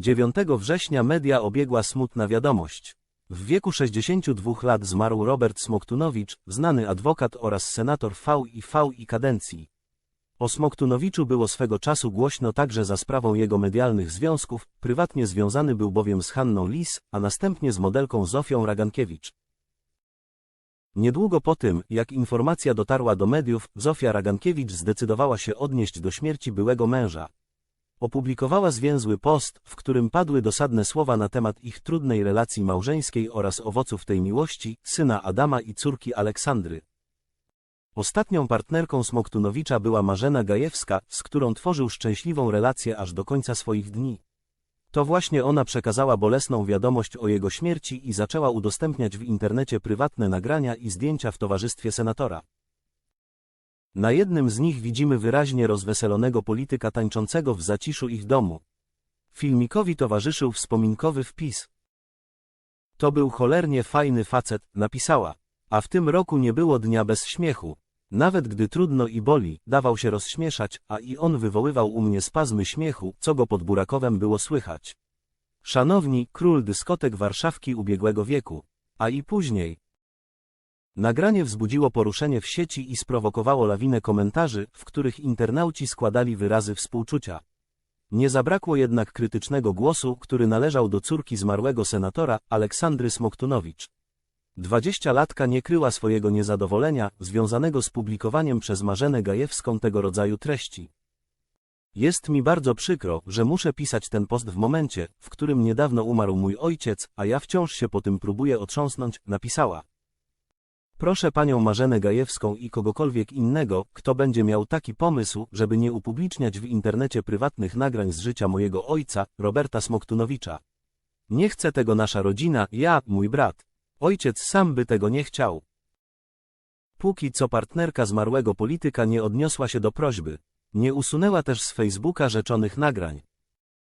9 września media obiegła smutna wiadomość. W wieku 62 lat zmarł Robert Smoktunowicz, znany adwokat oraz senator V i V i kadencji. O Smoktunowiczu było swego czasu głośno także za sprawą jego medialnych związków, prywatnie związany był bowiem z Hanną Lis, a następnie z modelką Zofią Ragankiewicz. Niedługo po tym, jak informacja dotarła do mediów, Zofia Ragankiewicz zdecydowała się odnieść do śmierci byłego męża. Opublikowała zwięzły post, w którym padły dosadne słowa na temat ich trudnej relacji małżeńskiej oraz owoców tej miłości, syna Adama i córki Aleksandry. Ostatnią partnerką Smoktunowicza była Marzena Gajewska, z którą tworzył szczęśliwą relację aż do końca swoich dni. To właśnie ona przekazała bolesną wiadomość o jego śmierci i zaczęła udostępniać w internecie prywatne nagrania i zdjęcia w towarzystwie senatora. Na jednym z nich widzimy wyraźnie rozweselonego polityka tańczącego w zaciszu ich domu. Filmikowi towarzyszył wspominkowy wpis. To był cholernie fajny facet, napisała. A w tym roku nie było dnia bez śmiechu. Nawet gdy trudno i boli, dawał się rozśmieszać, a i on wywoływał u mnie spazmy śmiechu, co go pod Burakowem było słychać. Szanowni, król dyskotek Warszawki ubiegłego wieku. A i później. Nagranie wzbudziło poruszenie w sieci i sprowokowało lawinę komentarzy, w których internauci składali wyrazy współczucia. Nie zabrakło jednak krytycznego głosu, który należał do córki zmarłego senatora, Aleksandry Smoktunowicz. Dwadzieścialatka nie kryła swojego niezadowolenia, związanego z publikowaniem przez Marzenę Gajewską tego rodzaju treści. Jest mi bardzo przykro, że muszę pisać ten post w momencie, w którym niedawno umarł mój ojciec, a ja wciąż się po tym próbuję otrząsnąć, napisała. Proszę panią Marzenę Gajewską i kogokolwiek innego, kto będzie miał taki pomysł, żeby nie upubliczniać w internecie prywatnych nagrań z życia mojego ojca, Roberta Smoktunowicza. Nie chce tego nasza rodzina, ja, mój brat. Ojciec sam by tego nie chciał. Póki co partnerka zmarłego polityka nie odniosła się do prośby. Nie usunęła też z Facebooka rzeczonych nagrań.